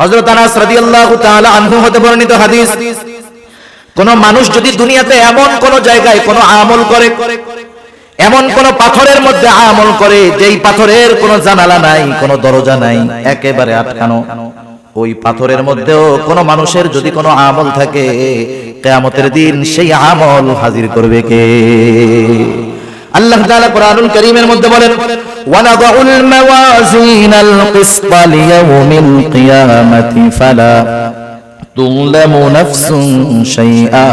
হযরত আনাস রাদিয়াল্লাহু তাআলা আনহু হতে বর্ণিত হাদিস, কোন মানুষ যদি দুনিয়াতে এমন কোন জায়গায় কোন আমল করে, এমন কোন পাথরের মধ্যে আমল করে, যেই পাথরের কোনো জানালা নাই, কোনো দরজা নাই, একেবারে আটকানো, ওই পাথরের মধ্যেও কোন মানুষের যদি কোনো আমল থাকে, কেয়ামতের দিন সেই আমল হাজির করবে কে? আল্লাহ তাআলা কোরআনুল কারীমের মধ্যে বলেন ওয়ানাদাউল মাওয়াজিনাল কিসত লিয়াউমিল কিয়ামাতি ফালা তুযলামু নাফসুন শাইআ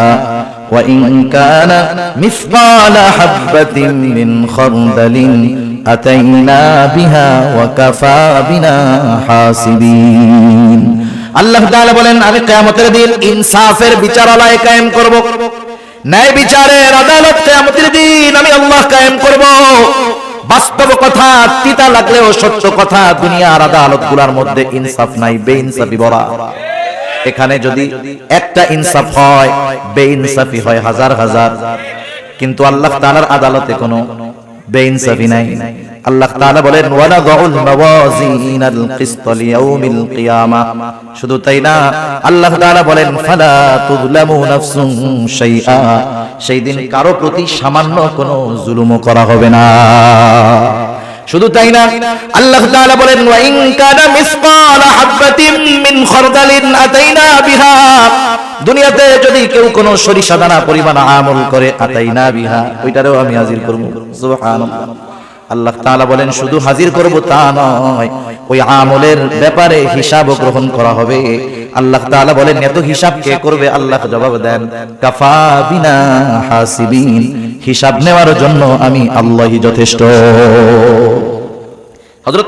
وإن كان مثقال حبة من خردل أتينا بها وكفى بنا حاسبين আল্লাহ তাআলা বলেন আমি কিয়ামতের দিন ইনসাফের বিচারালয় কায়েম করব ন্যায় বিচারের আদালত কিয়ামতের দিন আমি আল্লাহ কায়েম করব বাস্তব কথা, তিতা লাগলেও সত্য কথা, দুনিয়ার আদালতগুলোর মধ্যে ইনসাফ নাই, বেইনসাফি বলা। এখানে যদি একটা ইনসাফ হয়, বেইনসাফি হয় হাজার হাজার। কিন্তু আল্লাহ তাআলার আদালতে কোনো বেইনসাফি নাই। আল্লাহ তাআলা বলেন মাওয়াজিনাল কিসত লিয়াউমিল শুধু তাই না, আল্লাহ তাআলা বলেন, ফালা তুযলামু নাফসুন শাইআ। সেই দিন কারও প্রতি সামান্য কোনো জুলুমও করা হবে না। শুধু তাই না, আল্লাহ তাআলা বলেন ওয়া ইন কানা মিসকালা মিন খারদালিন আতাইনা বিহা। দুনিয়াতে যদি কেউ কোনো সরিষা দানা পরিমাণ আমল করে, আতাইনা বিহা, ওইটারেও আমি হাজির করব। সুবহানাল্লাহ। আল্লাহ তাআলা বলেন, শুধু হাজির করব তা নয়, ওই আমলের ব্যাপারে হিসাব গ্রহণ করা হবে। আল্লাহ তাআলা বলেন, এত হিসাব কে করবে? আল্লাহ জবাব দেন, কাফা বিনা হাসিবিন, হিসাব নেওয়ার জন্য আমি আল্লাহই যথেষ্ট।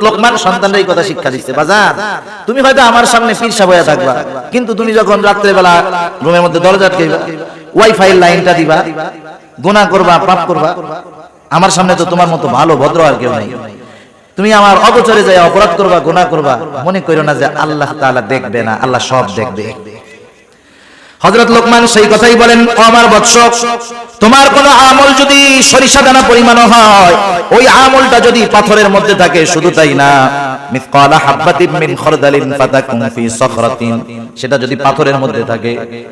লোকমান সন্তানরা এই কথা শিক্ষা দিচ্ছে বাজার তুমি হয়তো আমার সামনে থাকবা, কিন্তু তুমি যখন রাত্রে বেলা রুমের মধ্যে দরজা আটকাইবা ওয়াইফাই লাইনটা দিবা, গুনাহ করবা, পাপ করবা আমার সামনে তো তোমার মতো ভালো, ভদ্র আর কেউ নাই। তুমি আমার অগোচরে যাই অপরাধ করবা গোনা করবা, মনে করো না যে আল্লাহ তাআলা দেখবে না, আল্লাহ সব দেখবে। হযরত লোকমান সেই কথাই বলেন আমার বৎস তোমার কোন আমল যদি সরিষা দানা পরিমাণ হয়, ওই আমলটা যদি পাথরের মধ্যে থাকে, শুধু তাই না মিসকালা হাববাতিন মিন খরদালিন ফাতাকুম ফি সখরাতিন, সেটা যদি পাথরের মধ্যে থাকে,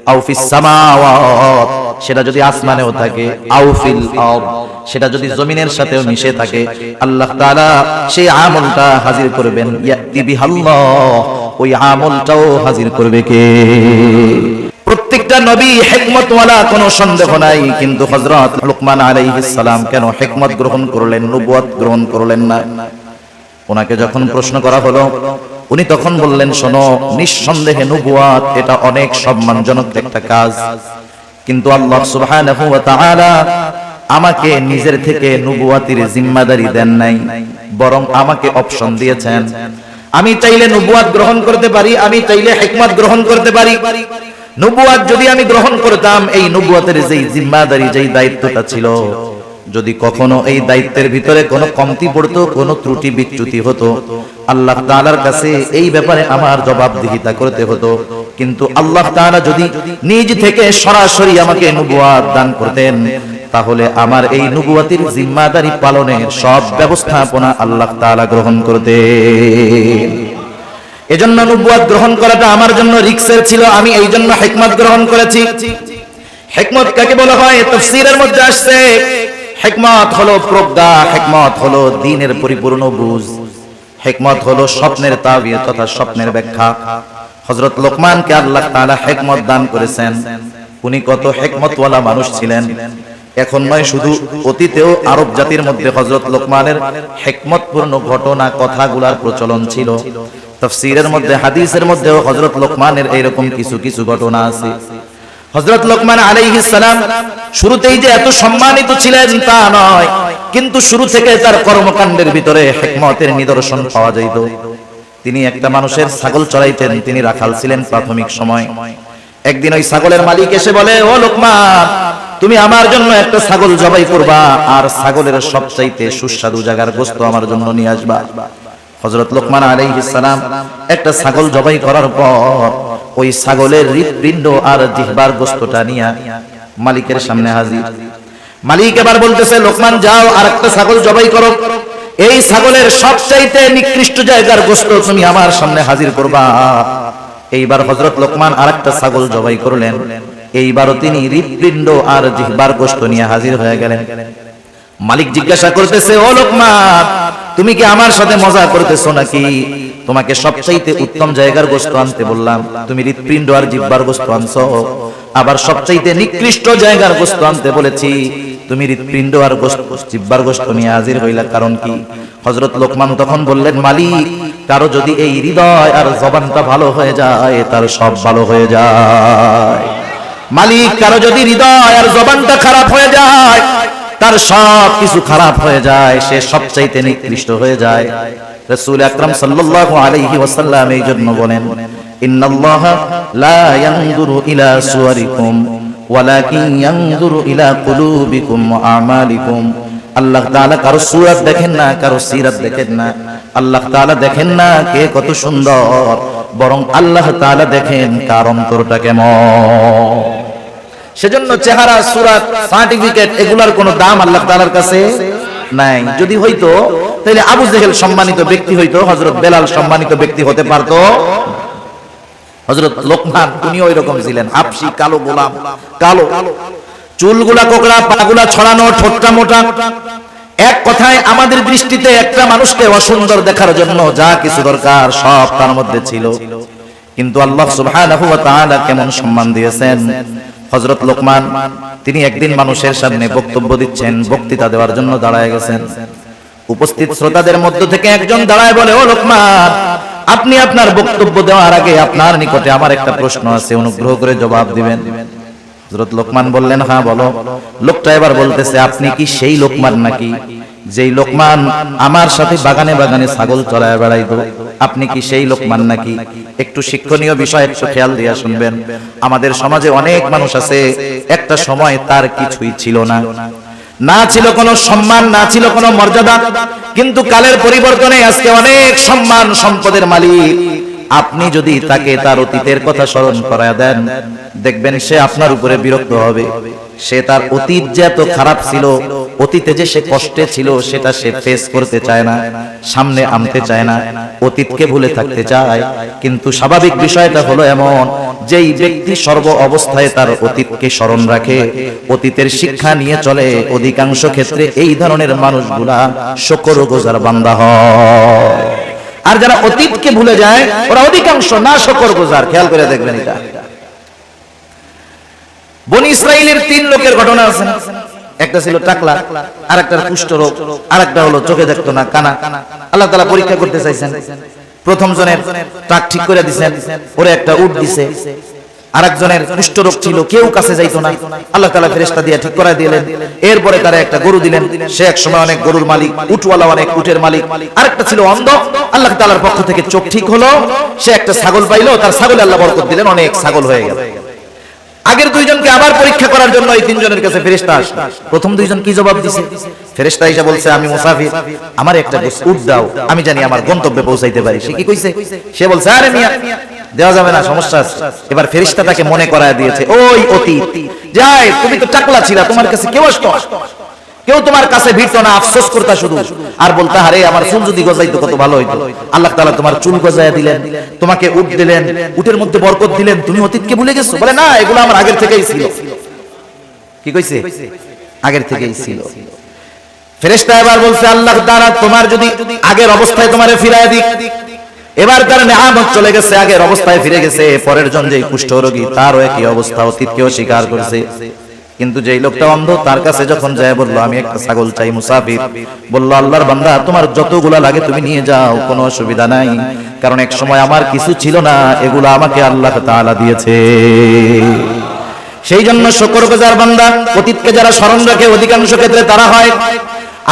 আও ফিস সামাওয়াত, সেটা যদি আসমানেও থাকে, আও ফিল আরদ, সেটা যদি জমিনের সাথেও মিশে থাকে, আল্লাহ তাআলা সেই আমলটা হাজির করবেন, ইয়াতি বিহাল্লাহ, ওই আমলটাও হাজির করবে কে? প্রত্যেকটা নবী হেকমতওয়ালা কোনো সন্দেহ নাই, কিন্তু হযরত লুকমান আলাইহিস সালাম কেন হেকমত গ্রহণ করলেন নবুয়ত গ্রহণ করলেন না? ওনাকে যখন প্রশ্ন করা হলো, উনি তখন বললেন, শোনো, নিঃসন্দেহে নবুয়াত এটা অনেক সম্মানজনক একটা কাজ। কিন্তু আল্লাহ সুবহানাহু ওয়া তাআলা আমাকে নিজের থেকে নবুয়াতির জিম্মাদারি দেন নাই, বরং আমাকে অপশন দিয়েছেন। আমি চাইলে নবুয়াত গ্রহণ করতে পারি, আমি চাইলে হিকমত গ্রহণ করতে পারি। নবুয়াত যদি আমি গ্রহণ করতাম, এই নবুয়াতের যেই জিম্মাদারি, যেই দায়িত্বটা ছিল যদি কখনো এই দায়িত্বের ভিতরে কোনো কমতি পড়তো, কোনো ত্রুটি বিচ্যুতি হতো, আল্লাহ তাআলার কাছে এই ব্যাপারে আমার জবাবদিহিতা করতে হতো। কিন্তু আল্লাহ তাআলা যদি নিজ থেকে সরাসরি আমাকে নবুয়াত দান করতেন, তাহলে আমার এই নবুয়াতির জিম্মাদারি পালনের সব ব্যবস্থাপনা আল্লাহ তাআলা গ্রহণ করতেন। এজন্য নবুয়াত গ্রহণ করাটা আমার জন্য রিক্সের ছিল, আমি এই জন্য হেকমত গ্রহণ করেছি। হেকমত কাকে বলা হয়? তাফসীরের মধ্যে আসছে। হেকমত হলো প্রজ্ঞা, হেকমত হলো দ্বীনের পরিপূর্ণ বুঝ। হেকমত হলো স্বপ্নের তাবির তথা স্বপ্নের ব্যাখ্যা। হযরত লোকমানকে আল্লাহ তাআলা হেকমত দান করেছেন। উনি কত হেকমতওয়ালা মানুষ ছিলেন। এখন নয়, শুধু অতীতেও আরব জাতির মধ্যে হযরত লোকমানের হেকমতপূর্ণ ঘটনা, কথাগুলার প্রচলন ছিল। তাফসীরের মধ্যে, হাদিসের মধ্যেও হযরত লোকমানের এইরকম কিছু কিছু ঘটনা আছে। হযরত লোকমান আলাইহিস সালাম শুরুতেই যে এত সম্মানিত ছিলেন তা নয়, কিন্তু শুরু থেকে তার কর্মকাণ্ডের ভিতরে হিকমতের নিদর্শন পাওয়া যাইত। তিনি একটা মানুষের ছাগল চড়াইতেন, তিনি রাখাল ছিলেন প্রাথমিক সময়। একদিন ওই ছাগলের মালিক এসে বলে, ও লোকমান, তুমি আমার জন্য একটা ছাগল জবাই করবা, আর ছাগলের সবচাইতে সুস্বাদু জায়গার গোস্ত আমার জন্য নিয়ে আসবা। হযরত লোকমান আলাইহিস সালাম একটা ছাগল জবাই করার পর ওই ছাগলের হৃৎপিণ্ড আর জিহ্বার গোস্তটা নিয়ে মালিকের সামনে হাজির। মালিক এবার বলতেছে, লোকমান, যাও আর একটা ছাগল জবাই করো। এই ছাগলের সবচাইতে নিকৃষ্ট জায়গার গোস্ত তুমি আমার সামনে হাজির করবা। এইবার হজরত লোকমান আরেকটা ছাগল জবাই করলেন। এইবারও তিনি হৃদপিণ্ড আর জিহ্বার গোস্ত নিয়ে হাজির হয়ে গেলেন। মালিক জিজ্ঞাসা করতেছে, ও লোকমান তুমি কি আমার সাথে মজা করতেছো নাকি? তোমাকে সবচাইতে উত্তম জায়গার গোস্ত আনতে বললাম। তুমি হৃৎপিণ্ড আর জিব্বার গোস্ত আনছো। আবার সবচাইতে নিকৃষ্ট জায়গার গোস্ত আনতে বলেছি। তুমি হৃৎপিণ্ড আর জিব্বার গোস্ত নিয়ে হাজির হইলা কারণ কি? হজরত লোকমান তখন বললেন, মালিক, কারও যদি এই হৃদয় আর জবানটা ভালো হয়ে যায়, তার সব ভালো হয়ে যায়। মালিক, কারও যদি হৃদয় আর জবানটা খারাপ হয়ে যায় তার সব কিছু খারাপ হয়ে যায়, সে সবচাইতে নিকৃষ্ট হয়ে যায়। রাসূল আকরাম সাল্লাল্লাহু আলাইহি ওয়াসাল্লাম এই জন্য বলেন ইলা ইয়ানজুরু ইলা আমালিকুম। আল্লাহ কারও দেখেন না, কারও দেখেন না। আল্লাহ দেখেন না কে কত সুন্দর, বরং আল্লাহ তাআলা দেখেন কার অন্তরটা কেমন। সেজন্য চেহারা, সুরাত সার্টিফিকেট এগুলার কোনো দাম আল্লাহ তাআলার কাছে নাই। যদি হইতো, তাহলে আবু জেহেল সম্মানিত ব্যক্তি হইতো, হযরত বেলাল সম্মানিত ব্যক্তি হতে পারতো। হযরত লোকমান, উনিও এরকম ছিলেন, হাফসি, কালো গোলাম, কালো। চুলগুলা কোকড়া, পাগুলা ছড়ানো, ঠোঁটটা মোটা। এক কথায় আমাদের দৃষ্টিতে একটা মানুষকে অসুন্দর দেখার জন্য যা কিছু দরকার সব তার মধ্যে ছিল। কিন্তু আল্লাহ সুবহানাহু ওয়া তাআলা কেমন সম্মান দিয়েছেন? হযরত লোকমান, তিনি একদিন মানুষের সামনে বক্তব্য দিচ্ছেন, বক্তৃতা দেওয়ার জন্য দাঁড়ায় গেছেন। উপস্থিত শ্রোতাদের মধ্য থেকে একজন দাঁড়ায় বলে, ও লোকমান, আপনি আপনার বক্তব্য দেওয়ার আগে আপনার নিকটে আমার একটা প্রশ্ন আছে, অনুগ্রহ করে জবাব দিবেন। হজরত লোকমান বললেন হ্যাঁ বলো। লোকটা এবার বলতেছে, আপনি কি সেই লোকমান নাকি, যেই লোকমান আমার সাথে বাগানে বাগানে ছাগল চড়ায় বেড়াইতো? আপনি কি সেই লোকমান নাকি? একটু শিক্ষণীয় বিষয়, একটু খেয়াল দিয়া শুনবেন। আমাদের সমাজে অনেক মানুষ আছে, একটা সময় তার কিছুই ছিল না। না ছিল কোনো সম্মান, না ছিল কোনো মর্যাদা, কিন্তু কালের পরিবর্তনে আজকে অনেক সম্মান, সম্পদের মালিক। আপনি যদি তাকে তার অতীতের কথা স্মরণ করায় দেন, দেখবেন সে আপনার উপরে বিরক্ত হবে। সে তার অতীত যে এত খারাপ ছিল, অতীতে যে সে কষ্টে ছিল, সেটা সে ফেস করতে চায় না, সামনে আনতে চায় না, অতীতকে ভুলে থাকতে চায়। কিন্তু স্বাভাবিক বিষয়টা হলো এমন, যেই ব্যক্তি সর্ব অবস্থায় তার অতীতকে স্মরণ রাখে, অতীতের শিক্ষা নিয়ে চলে, অধিকাংশ ক্ষেত্রে এই ধরনের মানুষগুলা শকর গোজার বান্দা হয়। আর যারা অতীতকে ভুলে যায়, ওরা অধিকাংশ না শকর গুজার। খেয়াল করে দেখবেন এটা। বনি ইসরায়েলের তিন লোকের ঘটনা আছে। একটা ছিল টাকলা আর একটা কুষ্ঠ রোগ আর একটা হলো চোখে দেখতো না, কানা। আল্লাহ তালা পরীক্ষা করতে চাইছেন। প্রথম জনের টাক ঠিক করে দিছেন, ওরে একটা উঠ দিছে। আরেকজনের কুষ্ঠ রোগ ছিল, কেউ কাছে যাইতো না। আল্লাহ তালা ফেরেস্তা দিয়ে ঠিক করে দিলেন। এরপরে তারা একটা গরু দিলেন। সে এক সময় অনেক গরুর মালিক, উটওয়ালা অনেক উটের মালিক। আরেকটা ছিল অন্ধ। আল্লাহ তালার পক্ষ থেকে চোখ ঠিক হলো। সে একটা ছাগল পাইলো। তার ছাগলে আল্লাহ বরকত দিলেন। অনেক ছাগল হয়ে গেল। আগের দুইজনকে আবার পরীক্ষা করার জন্য এই তিনজনের কাছে ফেরেশতা আসলো। প্রথম দুইজন কি জবাব দিছে? ফেরেশতা এসে বলছে, আমি মুসাফির। আমার একটা উট দাও। আমি জানি আমার গন্তব্যে পৌঁছাইতে পারি। সে কি কইছে? সে বলছে, আরে মিয়া দেওয়া যাবে না, সমস্যা আছে। এবার ফেরেশতা তাকে মনে করায় দিয়েছে, ওই অতীত, যাই, তুমি তো টাকলা ছিলা, তোমার কাছে কেউ আসতো কেউ তোমার কাছে ভিড়তো না, আফসোস করতা শুধু। আর বলতা, আরে, আমার চুল যদি গজাইতো কত ভালো হইতো। আল্লাহ তাআলা তোমার চুল গজায়া দিলেন, তোমাকে উট দিলেন, উটের মধ্যে বরকত দিলেন, তুমি অতীতকে ভুলে গেছো? বলে, না, এগুলো আমার আগের থেকেই ছিল। কি কইছে? আগের থেকেই ছিল। ফেরেশতা এবার বলছে, আল্লাহ তাআলা তোমার যদি আগের অবস্থায় তোমারে ফিরায় দিক এবার তার নেহামত চলে গেছে, আগের অবস্থায় ফিরে গেছে, পরের জন যে কুষ্ঠ রোগী, তারও একই অবস্থা, অতীতকেও স্বীকার করেছে। কিন্তু যেই লোকটা অন্ধ, তার কাছে যখন যায় বলল, আমি একটা ছাগল চাই, মুসাফির। বলল, আল্লাহর বান্দা, তোমার যতগুলা লাগে তুমি নিয়ে যাও, কোনো অসুবিধা নাই। কারণ এক সময় আমার কিছু ছিল না, এগুলো আমাকে আল্লাহ তাআলা দিয়েছে। সেই জন্য শকর গুজার বান্দা, অতীতকে যারা স্মরণ রাখে, অধিকাংশ ক্ষেত্রে তারা হয়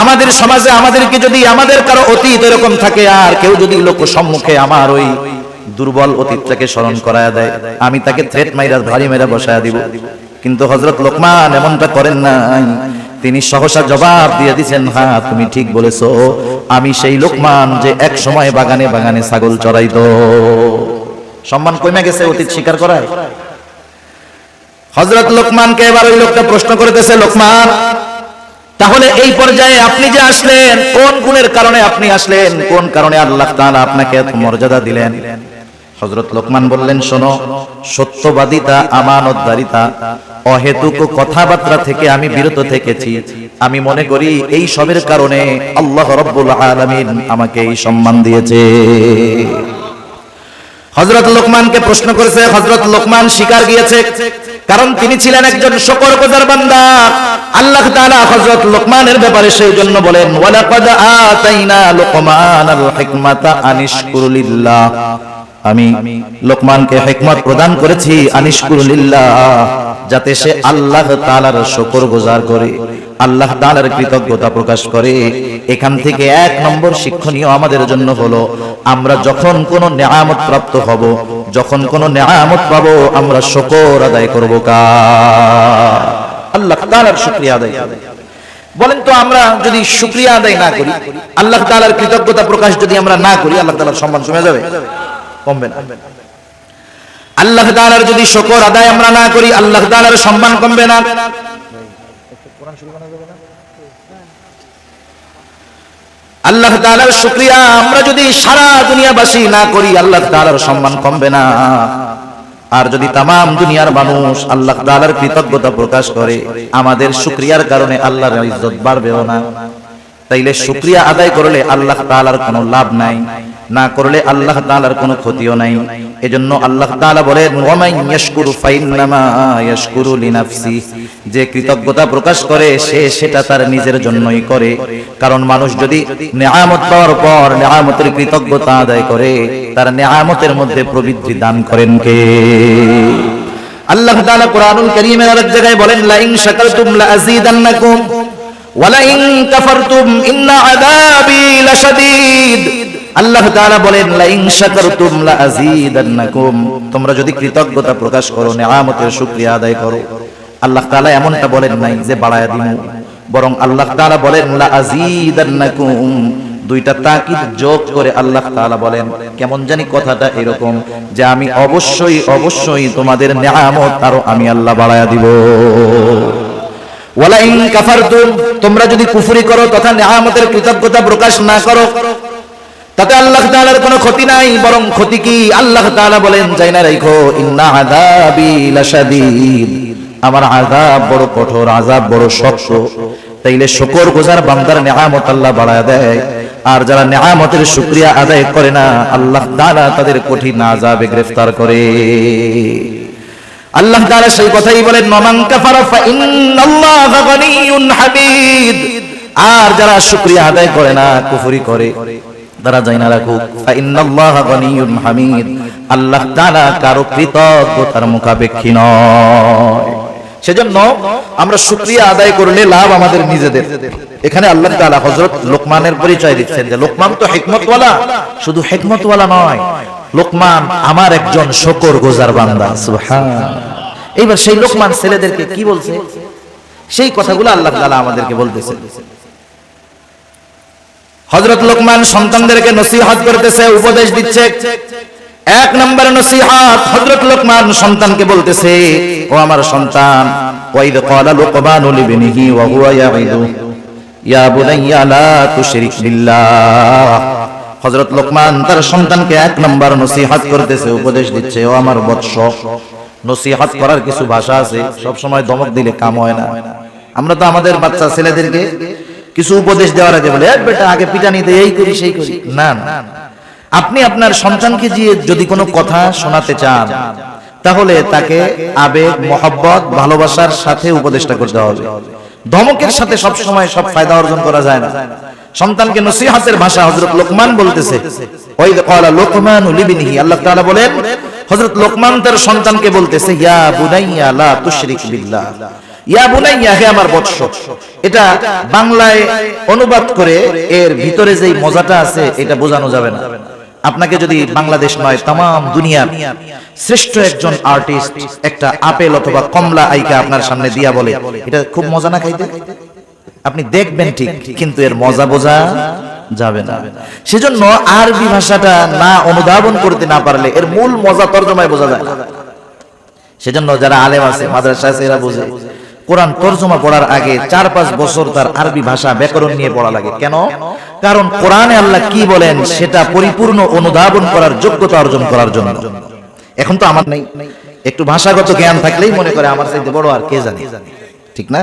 আমাদের সমাজে আমাদেরকে যদি আমাদের কারও অতীত এরকম থাকে, আর কেউ যদি লোক সম্মুখে আমার ওই দুর্বল অতীতটাকে স্মরণ করায় দেয়, আমি তাকে থ্রেট মাইরা, ভারী মেরা বসায় দিব। কিন্তু হজরত লোকমান এমনটা করেন নাই। তিনি সহসা জবাব দিয়ে দিচ্ছেন হ্যাঁ তুমি ঠিক বলেছ। আমি সেই লোকমান যে এক সময় বাগানে বাগানে ছাগল চড়াইতো। সম্মান কমে গেছে অতীত স্বীকার করায়। হজরত লোকমানকে এবার ওই লোকটা প্রশ্ন করতেছে, লোকমান তাহলে এই পর্যায়ে আপনি যে আসলেন, কোন গুণের কারণে আপনি আসলেন, কোন কারণে আল্লাহ তাআলা আপনাকে এত মর্যাদা দিলেন? হযরত লোকমান বললেন, শোনো, সত্যবাদিতা, আমানতদারিতা, অহেতুক কথাবার্তা থেকে আমি বিরত থেকেছি। আমি মনে করি এই সবের কারণে আল্লাহ রব্বুল আলামিন আমাকে এই সম্মান দিয়েছে। হজরত লোকমানকে প্রশ্ন করেছে হজরত লোকমান শিকার গিয়েছে? কারণ তিনি ছিলেন একজন শকর কোজার বান্দা। আল্লাহ তাআলা হযরত লোকমানের ব্যাপারে সেই জন্য বলেন আমি লোকমানকে হিকমত প্রদান করেছি আনিশকুরুলিল্লাহ, যাতে সে আল্লাহ তাআলার শুকরগুজার করে, আল্লাহ তাআলার কৃতজ্ঞতা প্রকাশ করে। এখান থেকে এক নম্বর শিক্ষণীয় আমাদের জন্য হলো, আমরা যখন কোনো নেয়ামত প্রাপ্ত হব যখন কোনো নেয়ামত পাবো, আমরা শুকর আদায় করব কা। আল্লাহ তাআলার শুকরিয়া আদায় বলেন তো, আমরা যদি শুকরিয়া আদায় না করি, আল্লাহ তাআলার কৃতজ্ঞতা প্রকাশ যদি আমরা না করি, আল্লাহ তাআলার সম্মান কমে যাবে? কমবে না। আল্লাহ তাআলার যদি শুকর আদায় আমরা না করি, আল্লাহ তাআলার সম্মান কমবে না? আল্লাহ তালার শুক্রিয়া। আমরা যদি সারা দুনিয়াবাসী না করি, আল্লাহ তালার সম্মান কমবে না। আর যদি তাম দুনিয়ার মানুষ আল্লাহ তালার কৃতজ্ঞতা প্রকাশ করে, আমাদের শুক্রিয়ার কারণে আল্লাহর ইজ্জত বাড়বেও না। তাইলে শুক্রিয়া আদায় করলে আল্লাহ তালার কোনো লাভ নাই। না করলে আল্লাহ তাআলার কোনো ক্ষতিও নাই। এজন্য আল্লাহ তাআলা বলেন যে কৃতজ্ঞতা প্রকাশ করে, সে সেটা তার নিজের জন্যই করে। কারণ মানুষ যদি নেয়ামত পাওয়ার পর নেয়ামতের কৃতজ্ঞতা আদায় করে, তার নেয়ামতের মধ্যে প্রবৃদ্ধি দান করেন কে? আল্লাহ আরেক জায়গায় বলেন ইন্না আল্লাহ তাআলা বলেন লা ইন শাকারতুম লা আযীদান্নাকুম তোমরা যদি কৃতজ্ঞতা প্রকাশ করো, নেয়ামতের শুকরিয়া আদায় করো। আল্লাহ তাআলা এমনটা বলেন নাই যে বাড়ায়া দিমু। বরং আল্লাহ তাআলা বলেন লা আযীদান্নাকুম দুইটা তাকিদ যোগ করে আল্লাহ তাআলা বলেন, কেমন জানি কথাটা এরকম যে আমি অবশ্যই অবশ্যই তোমাদের নেয়ামত আরও আমি আল্লাহ বাড়ায়া দিব। ওয়ালা ইন কাফারতুম। তোমরা যদি কুফরি করো তথা নেয়ামতের কৃতজ্ঞতা প্রকাশ না করো তাতে আল্লাহ তাআলার কোনো ক্ষতি নাই, বরং ক্ষতি কি? আল্লাহ তাআলা বলেন যাই না রাখো আমার আযাব বড় কঠোর, আযাব বড় শক্ত। তাইলে শুকর গুজার বান্দার নেয়ামত আল্লাহ বাড়ায় দেয়। আর যারা নেয়ামতের শুকরিয়া আদায় করে না, আল্লাহ তাআলা তাদের কঠিন আযাবে গ্রেফতার করে। আল্লাহ তাআলা সেই কথাই হামিদ। আর যারা শুকরিয়া আদায় করে না, কুফরি করে। তারা যাই না রাখুক হামিদ। আল্লাহ তাআলা কারও কৃতজ্ঞতার মুখাপেক্ষী নয়। সেজন্য আমরা শুকরিয়া আদায় করলে লাভ আমাদের নিজেদের। এখানে আল্লাহ তাআলা হযরত লোকমানের পরিচয় দিচ্ছেন যে লোকমান তো হিকমতওয়ালা, শুধু হিকমতওয়ালা নয়, লোকমান আমার একজন শকর গোজার বান্দা এইবার সেই লোকমান ছেলেদেরকে কি বলছে? সেই কথাগুলো আল্লাহ তালা আমাদেরকে বলতেছে হযরত লোকমান সন্তানদেরকে নসিহত করতেছে, উপদেশ দিচ্ছে। এক নম্বর নসিহত হযরত লোকমান সন্তানকে বলতেছে, ও আমার সন্তান, ওয়াইদ ক্বালা লুকমান লিবনিহি ওয়া হুয়া ইয়া বুনাইয়া লা তুশরিক বিল্লাহ। লোকমান তার সন্তানকে এক নম্বর নসিহত করতেছে, উপদেশ দিচ্ছে, ও আমার বৎস, নসিহাত করার কিছু ভাষা আছে সব সময় দমক দিলে কাম হয় না। আমরা তো আমাদের বাচ্চা ছেলেদেরকে কিছু উপদেশ দেওয়ার আগে বলে বেটা, আগে পিটানি দে এই করি, সেই করি। না আপনি আপনার সন্তানকে যে যদি কোনো কথা শোনাতে চান, তাহলে তাকে আবেগ, মহব্বত, ভালোবাসার সাথে উপদেশটা করতে হবে। ধমকের সাথে সব সময় সব ফায়দা অর্জন করা যায় না। সন্তানকে নসিহতের ভাষা হযরত লোকমান বলতেছে। ওই ক্বালা লোকমান লিবিনিহি। আল্লাহ তাআলা বলেন, হযরত লোকমান তার সন্তানকে বলতেছে, ইয়া বুনাইয়া লা তুশরিক বিল্লাহ। অনুবাদ করে এর ভিতরে যেই মজাটা আছে, এটা বোঝানো যাবে না। আপনাকে যদি বাংলাদেশ নয় তাম দুনিয়ার শ্রেষ্ঠ একজন আর্টিস্ট একটা আপেল অথবা কমলা আইকা আপনার সামনে দিয়া বলে, এটা খুব মজা না খাইতে? আপনি দেখবেন ঠিক, কিন্তু এর মজা বোঝা যাবে না। সেজন্য আরবি ভাষাটা না অনুধাবন করতে না পারলে এর মূল মজা তর্জমায় বোঝা যায় সেজন্য যারা আলেম আছে, মাদ্রাসা আছে, এরা বোঝে। কোরআন তর্জমা পড়ার আগে চার পাঁচ বছর তার আরবি ভাষা ব্যাকরণ নিয়ে পড়া লাগে। কেন? কারণ কোরআনে আল্লাহ কি বলেন সেটা পরিপূর্ণ অনুধাবন করার যোগ্যতা অর্জন করার জন্য। এখন তো আমার নেই। একটু ভাষাগত জ্ঞান থাকলেই মনে করে আমার চাইতে বড় আর কে জানে। ঠিক না?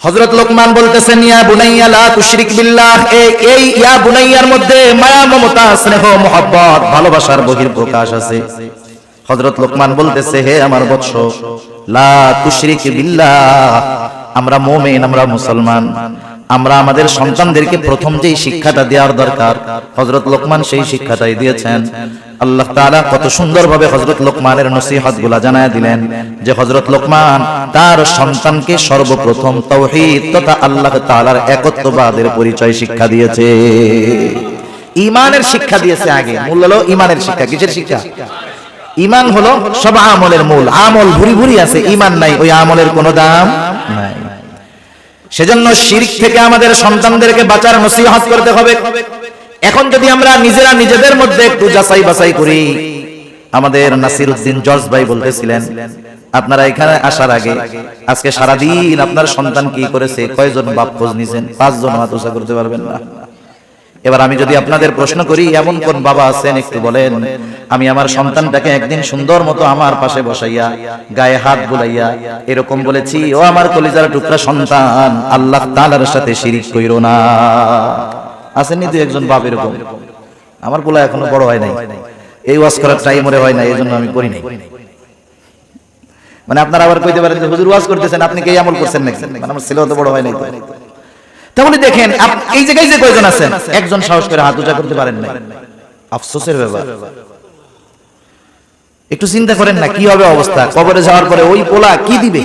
হযরত লোকমান বলতেছেন, ইয়া বুনাইয়া, লা তুশরিক বিল্লাহ। এই এই, ইয়া বুনাইয়ার মধ্যে মায়া, মমতা, স্নেহ, মোহাব্বত, ভালোবাসার বহির প্রকাশ আছে। হযরত লোকমান বলতেছে, হে আমার বৎস আমরা মুমিন, আমরা মুসলমান। আমরা আমাদের সন্তানদেরকে প্রথম যেই শিক্ষাটা দেওয়ার দরকার, হযরত লোকমান সেই শিক্ষাটাই দিয়েছেন। আল্লাহ তাআলা কত সুন্দরভাবে হযরত লোকমানের নসিহতগুলা জানায় দিলেন যে, হযরত লোকমান তার সন্তানকে সর্বপ্রথম তাওহীদ তথা আল্লাহ তাআলার একত্ববাদের পরিচয় শিক্ষা দিয়েছে। ইমানের শিক্ষা দিয়েছে আগে। মূল হলো ইমানের শিক্ষা। কিসের শিক্ষা? ইমান হলো সব আমলের মূল। আমল ভুরি ভুরি আছে, ইমান নাই, ওই আমলের কোনো দাম নাই। সেজন্য শিরক থেকে আমাদের সন্তানদেরকে বাঁচার নসিহত করতে হবে। এখন যদি আমরা নিজেরা নিজেদের মধ্যে একটু যাচাই বাছাই করি, আমাদের নাসির উদ্দিন জর্জ ভাই বলতেছিলেন, আপনারা এখানে আসার আগে, আজকে সারাদিন আপনার সন্তান কি করেছে? কয়জন বাপ খোঁজ নিছেন পাঁচজন হাত উঁচা করতে পারবেন না। এবার আমি যদি আপনাদের প্রশ্ন করি, এমন কোন বাবা আছেন? একটু বলেন। আমি আমার সন্তানটাকে একদিন সুন্দর মতো আমার পাশে বসাইয়া, গায়ে হাত বুলাইয়া এরকম বলেছি, ও আমার কলিজার টুকরা সন্তান, আল্লাহ তাআলার সাথে শিরিক কইরো না। আসেননি দুই একজন বাপ এরকম? আমার বলা এখনও বড় হয় নাই। এই ওয়াজ করার টাইম ওরে হয় না এই জন্য আমি করি নাই। মানে আপনারা আবার কইতে পারেন হুজুর ওয়াজ করতেছেন, আপনি কি আমল করছেন নাকি? মানে আমার ছেলে তো বড় হয় নাই তো। তাহলে দেখেন এই জায়গায় যে কয়জন আছেন? একজন সাহস করে হাত উঁচা করতে পারেন না আফসোসের ব্যাপার। একটু চিন্তা করেন না কি হবে অবস্থা? কবরে যাওয়ার পরে ওই পোলা কি দিবে?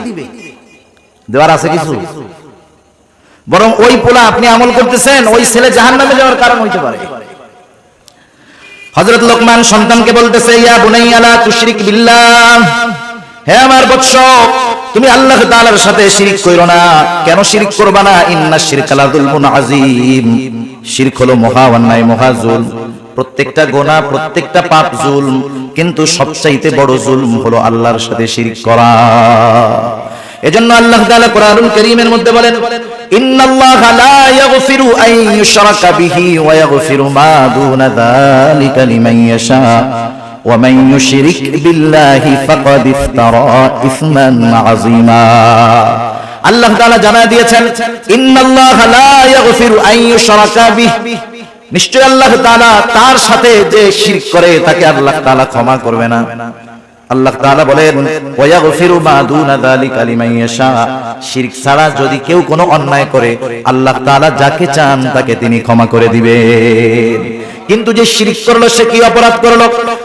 দেওয়ার আছে কিছু? বরং ওই পোলা আপনি আমল করতেছেন ওই ছেলে জাহান নামে যাওয়ার কারণ হইতে পারে। হযরত লোকমান সন্তানকে বলতেছে ইয়া বুনাইয়া লা তুশরিক বিল্লাহ। হে আমার বৎস, তুমি আল্লাহ তাআলার সাথে শিরক কইরো না। কেন শিরক করবা ইন্না শিরকা লা যুলমুন আযীম। শিরক হলো মহা অন্যায় প্রত্যেকটা গোনা, প্রত্যেকটা পাপ জুলম কিন্তু সবচাইতে বড় জুলম হলো আল্লাহর সাথে শিরক করা। এজন্য আল্লাহ তাআলা কোরআনুল কারীমের মধ্যে বলেন, ইন্নাল্লাহা লা ইয়াগফিরু আন ইউশরাকা বিহি ওয়া ইয়াগফিরু মা দুনা যালিকা লিমান ইয়াশা। মান ইউশরিক বিল্লাহি ফাকাদ ইফতারা ইসমান আযীমা আল্লাহ তাআলা জানায় দিয়েছেন, ইন্নাল্লাহা লা ইয়াগফিরু আন ইউশরাকা বিহি। নিশ্চয় আল্লাহ তাআলা তার সাথে যে শিরক করে, তাকে আল্লাহ তাআলা ক্ষমা করবে না। আল্লাহ তাআলা বলেন, ওয়াগফিরু মা দুনা যালিকা লিমান ইয়াশা। শিরক ছাড়া যদি কেউ কোনো অন্যায় করে, আল্লাহ তাআলা যাকে চান তাকে তিনি ক্ষমা করে দিবেন। কিন্তু যে শিরক করল, সে কি অপরাধ করল?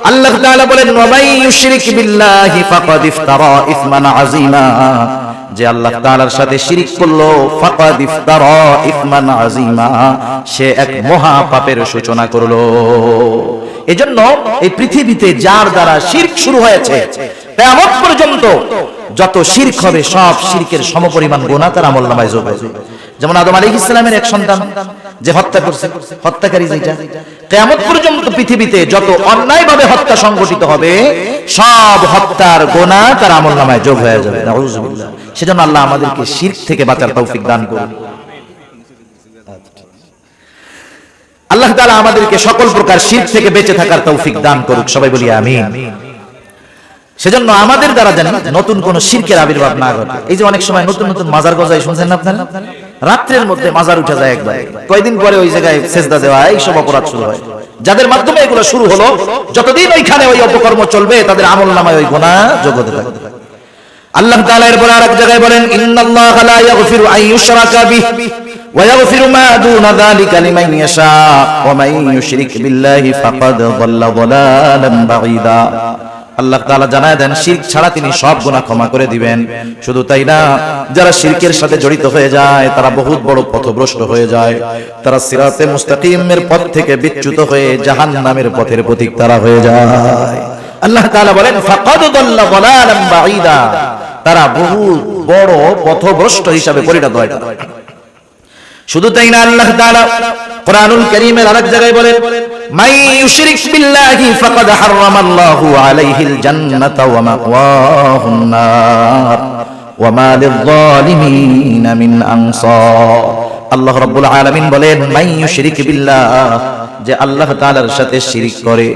আল্লাহ বলেন যে আল্লাহ সাথে শিরিক করল ইসমান সে এক মহা পাপের সূচনা করল। এজন্য এই পৃথিবীতে যার দ্বারা শিরক শুরু হয়েছে, কিয়ামত পর্যন্ত যত শিরক হবে, সব শিরকের সমপরিমাণ গুনাহ তার আমলনামায় যোগ হবে। যেমন আদম আলাইহিস সালামের এক সন্তান, যে হত্যা করছে, হত্যাকারী যেটা কিয়ামত পর্যন্ত পৃথিবীতে যত অন্যায়ভাবে হত্যা সংগঠিত হবে, সব হত্যার গোনা তার আমল নামায় যোগ হয়ে যাবে। সেজন্য আল্লাহ আমাদেরকে শিরক থেকে বাঁচার তৌফিক দান করুন। আল্লাহ তাআলা আমাদেরকে সকল প্রকার শিরক থেকে বেঁচে থাকার তৌফিক দান করুক। সবাই বলি আমিন। সেজন্য আমাদের দ্বারা জানি নতুন কোন শিরকের আবির্ভাব না ঘটে। এই যে অনেক সময় নতুন নতুন মাজার গজায় শুনছেন না আপনারা? রাত্রের মধ্যে মাজার উঠে যায় একবার। কয়দিন পরে ওই জায়গায় সেজদা দেওয়া, এই সব অপরাধ শুরু হয়। যাদের মাধ্যমে এগুলো শুরু হলো, যতদিন ওইখানে ওই অপকর্ম চলবে, তাদের আমল নামায় ওই গোনা যোগ হতে থাকবে আল্লাহ তাআলা এরপর আরেক জায়গায় বলেন, ইন্নাল্লাহা লা ইয়াগফিরু আন ইউশরাকা বিহি মা দুনা যালিকা লিমান ইয়াশা ওয়া মান ইউশরিক বিল্লাহি ফাকাদ দাল্লা দালালান বাঈদা আল্লাহ তাআলা জানায় দেন শিরক ছাড়া তিনি সব গুনাহ ক্ষমা করে দিবেন। শুধু তাই না, যারা শিরকের সাথে জড়িত হয়ে যায়, তারা বহুত বড় পথভ্রষ্ট হয়ে যায়। তারা সিরাতে মুস্তাকিমের পথ থেকে বিচ্যুত হয়ে জাহান্নামের পথের পথিক তারা হয়ে যায়। আল্লাহ তাআলা বলেন তারা বহু বড় পথভ্রষ্ট হিসাবে পরিণত হয় শুধু তাই না, আল্লাহ তাআলা কোরআনুল কারীমের আরেক জায়গায় বলেন মাই ইউশরিক বিল্লাহি ফাকাদ হারামাল্লাহু আলাইহিল জান্নাতা ওয়া মাওয়াহুন নার। ওয়া মা লিয-যালিমিনা মিন আনসার। আল্লাহ রাব্বুল আলামিন বলেন, মাই ইউশরিক বিল্লাহ, যে আল্লাহ তাআলার সাথে শিরিক করে।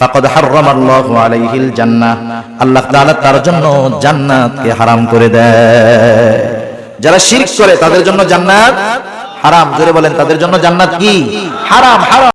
ফাকাদ হাররামাল্লাহু আলাইহিল জান্নাহ। আল্লাহ তাআলা তার জন্য জান্নাতকে হারাম করে দেয়। যারা শিরক করে, তাদের জন্য জান্নাত হারাম। জোরে বলেন, তাদের জন্য জান্নাত কি? হারাম হারাম।